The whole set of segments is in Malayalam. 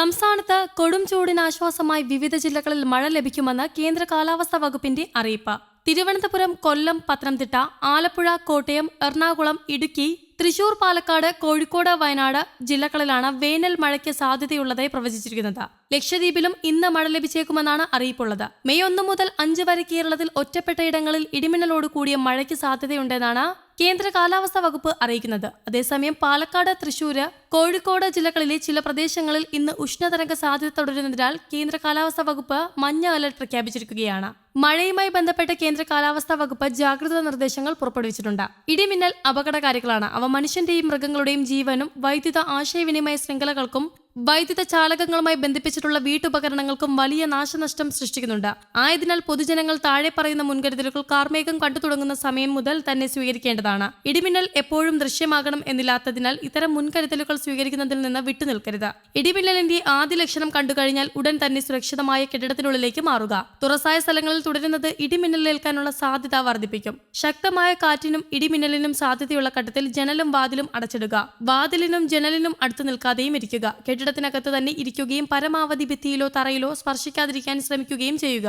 സംസ്ഥാനത്ത് കൊടും ചൂടിനാശ്വാസമായി വിവിധ ജില്ലകളിൽ മഴ ലഭിക്കുമെന്ന് കേന്ദ്ര കാലാവസ്ഥാ വകുപ്പിന്റെ അറിയിപ്പ്. തിരുവനന്തപുരം കൊല്ലം പത്തനംതിട്ട ആലപ്പുഴ കോട്ടയം എറണാകുളം ഇടുക്കി തൃശൂർ പാലക്കാട് കോഴിക്കോട് വയനാട് ജില്ലകളിലാണ് വേനൽ മഴയ്ക്ക് സാധ്യതയുള്ളതായി പ്രവചിച്ചിരിക്കുന്നത്. ലക്ഷദ്വീപിലും ഇന്ന് മഴ ലഭിച്ചേക്കുമെന്നാണ് അറിയിപ്പുള്ളത്. മെയ് ഒന്ന് മുതൽ അഞ്ച് വരെ കേരളത്തിൽ ഒറ്റപ്പെട്ട ഇടങ്ങളിൽ ഇടിമിന്നലോട് കൂടിയ മഴയ്ക്ക് സാധ്യതയുണ്ടെന്നാണ് കേന്ദ്ര കാലാവസ്ഥാ വകുപ്പ് അറിയിക്കുന്നത്. അതേസമയം പാലക്കാട് തൃശൂര് കോഴിക്കോട് ജില്ലകളിലെ ചില പ്രദേശങ്ങളിൽ ഇന്ന് ഉഷ്ണതരംഗ സാധ്യത തുടരുന്നതിനാൽ കേന്ദ്ര കാലാവസ്ഥാ വകുപ്പ് മഞ്ഞ അലർട്ട് പ്രഖ്യാപിച്ചിരിക്കുകയാണ്. മഴയുമായി ബന്ധപ്പെട്ട് കേന്ദ്ര കാലാവസ്ഥാ വകുപ്പ് ജാഗ്രതാ നിർദ്ദേശങ്ങൾ പുറപ്പെടുവിച്ചിട്ടുണ്ട്. ഇടിമിന്നൽ അപകടകാരികളാണ്. അവ മനുഷ്യന്റെയും മൃഗങ്ങളുടെയും ജീവനും വൈദ്യുത ആശയവിനിമയ ശൃംഖലകൾക്കും വൈദ്യുത ചാലകങ്ങളുമായി ബന്ധിപ്പിച്ചിട്ടുള്ള വീട്ടുപകരണങ്ങൾക്കും വലിയ നാശനഷ്ടം സൃഷ്ടിക്കുന്നുണ്ട്. ആയതിനാൽ പൊതുജനങ്ങൾ താഴെ പറയുന്ന മുൻകരുതലുകൾ കാർമേഘം കണ്ടു തുടങ്ങുന്ന സമയം മുതൽ തന്നെ സ്വീകരിക്കേണ്ടതാണ്. ഇടിമിന്നൽ എപ്പോഴും ദൃശ്യമാകണം എന്നില്ലാത്തതിനാൽ ഇത്തരം മുൻകരുതലുകൾ സ്വീകരിക്കുന്നതിൽ നിന്ന് വിട്ടുനിൽക്കരുത്. ഇടിമിന്നലിന്റെ ആദ്യ ലക്ഷണം കണ്ടുകഴിഞ്ഞാൽ ഉടൻ തന്നെ സുരക്ഷിതമായ കെട്ടിടത്തിനുള്ളിലേക്ക് മാറുക. തുറസായ സ്ഥലങ്ങളിൽ തുടരുന്നത് ഇടിമിന്നലേൽക്കാനുള്ള സാധ്യത വർദ്ധിപ്പിക്കും. ശക്തമായ കാറ്റിനും ഇടിമിന്നലിനും സാധ്യതയുള്ള ഘട്ടത്തിൽ ജനലും വാതിലും അടച്ചിടുക. വാതിലിനും ജനലിനും അടുത്തു നിൽക്കാതെയും ഇരിക്കുക. കെട്ടിടത്തിനകത്ത് തന്നെ ഇരിക്കുകയും പരമാവധി ഭിത്തിയിലോ തറയിലോ സ്പർശിക്കാതിരിക്കാൻ ശ്രമിക്കുകയും ചെയ്യുക.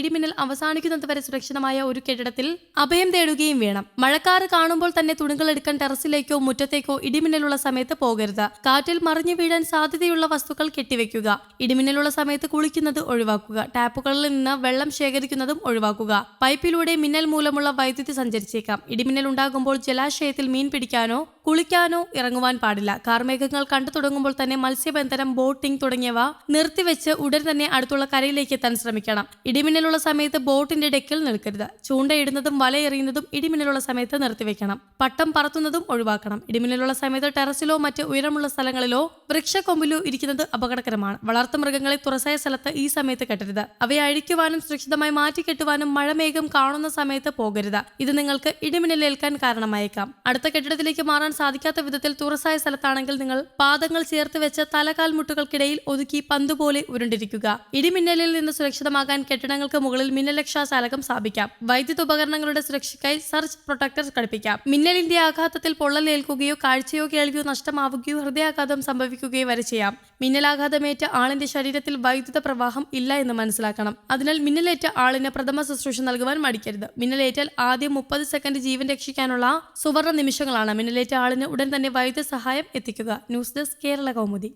ഇടിമിന്നൽ അവസാനിക്കുന്നത് വരെ സുരക്ഷിതമായ ഒരു കെട്ടിടത്തിൽ അഭയം തേടുകയും വേണം. മഴക്കാറ് കാണുമ്പോൾ തന്നെ തുണികൾ എടുക്കാൻ ടെറസിലേക്കോ മുറ്റത്തേക്കോ ഇടിമിന്നലുള്ള സമയത്ത് പോകരുത്. കാറ്റിൽ മറിഞ്ഞു വീഴാൻ സാധ്യതയുള്ള വസ്തുക്കൾ കെട്ടിവെക്കുക. ഇടിമിന്നലുള്ള സമയത്ത് കുളിക്കുന്നത് ഒഴിവാക്കുക. ടാപ്പുകളിൽ നിന്ന് വെള്ളം ശേഖരിക്കുന്നതും ഒഴിവാക്കുക. പൈപ്പിലൂടെ മിന്നൽ മൂലമുള്ള വൈദ്യുതി സഞ്ചരിച്ചേക്കാം. ഇടിമിന്നൽ ഉണ്ടാകുമ്പോൾ ജലാശയത്തിൽ മീൻ പിടിക്കാനോ കുളിക്കാനോ ഇറങ്ങുവാൻ പാടില്ല. കാർമേഘങ്ങൾ കണ്ടു തുടങ്ങുമ്പോൾ തന്നെ മത്സ്യബന്ധനം ബോട്ടിംഗ് തുടങ്ങിയവ നിർത്തിവെച്ച് ഉടൻ തന്നെ അടുത്തുള്ള കരയിലേക്ക് എത്താൻ ശ്രമിക്കണം. ഇടിമിന്നലുള്ള സമയത്ത് ബോട്ടിന്റെ ഡെക്കിൽ നിൽക്കരുത്. ചൂണ്ടയിടുന്നതും വലയെറിയുന്നതും ഇടിമിന്നലുള്ള സമയത്ത് നിർത്തിവെക്കണം. പട്ടം പറത്തുന്നതും ഒഴിവാക്കണം. ഇടിമിന്നലുള്ള സമയത്ത് ടെറസിലോ മറ്റ് ഉയരമുള്ള സ്ഥലങ്ങളിലോ വൃക്ഷക്കൊമ്പിലോ ഇരിക്കുന്നത് അപകടകരമാണ്. വളർത്തു മൃഗങ്ങളെ തുറസായ സ്ഥലത്ത് ഈ സമയത്ത് കെട്ടരുത്. അവയെ അഴിക്കുവാനും സുരക്ഷിതമായി മാറ്റിക്കെട്ടുവാനും മഴമേഘം കാണുന്ന സമയത്ത് പോകരുത്. ഇത് നിങ്ങൾക്ക് ഇടിമിന്നലേൽക്കാൻ കാരണമായേക്കാം. അടുത്ത കെട്ടിടത്തിലേക്ക് മാറാൻ സാധിക്കാത്ത വിധത്തിൽ തുറസായ സ്ഥലത്താണെങ്കിൽ നിങ്ങൾ പാദങ്ങൾ ചേർത്ത് വെച്ച് തലകാൽ മുട്ടുകൾക്കിടയിൽ ഒതുക്കി പന്തുപോലെ ഉരുണ്ടിരിക്കുക. ഇടിമിന്നലിൽ നിന്ന് സുരക്ഷിതമാകാൻ കെട്ടിടങ്ങൾക്ക് മുകളിൽ മിന്നലക്ഷാശാലകം സ്ഥാപിക്കാം. വൈദ്യുത ഉപകരണങ്ങളുടെ സുരക്ഷയ്ക്കായി സർച്ച് പ്രൊട്ടക്ടർ ഘടിപ്പിക്കാം. മിന്നലിന്റെ ആഘാതത്തിൽ പൊള്ളലേൽക്കുകയോ കാഴ്ചയോ കേൾവിയോ നഷ്ടമാവുകയോ ഹൃദയാഘാതം സംഭവിക്കുകയോ വരെ ചെയ്യാം. മിന്നലാഘാതമേറ്റ ആളിന്റെ ശരീരത്തിൽ വൈദ്യുത പ്രവാഹം ഇല്ല എന്ന് മനസ്സിലാക്കണം. അതിനാൽ മിന്നലേറ്റ ആളിന് പ്രഥമ ശുശ്രൂഷ നൽകുവാൻ മടിക്കരുത്. മിന്നലേറ്റാൽ ആദ്യം മുപ്പത് സെക്കൻഡ് ജീവൻ രക്ഷിക്കാനുള്ള സുവർണ നിമിഷങ്ങളാണ് മിന്നലേറ്റ ആളിന് ഉടൻ തന്നെ വൈദ്യസഹായം എത്തിക്കുക. News desk Kerala Kaumudi.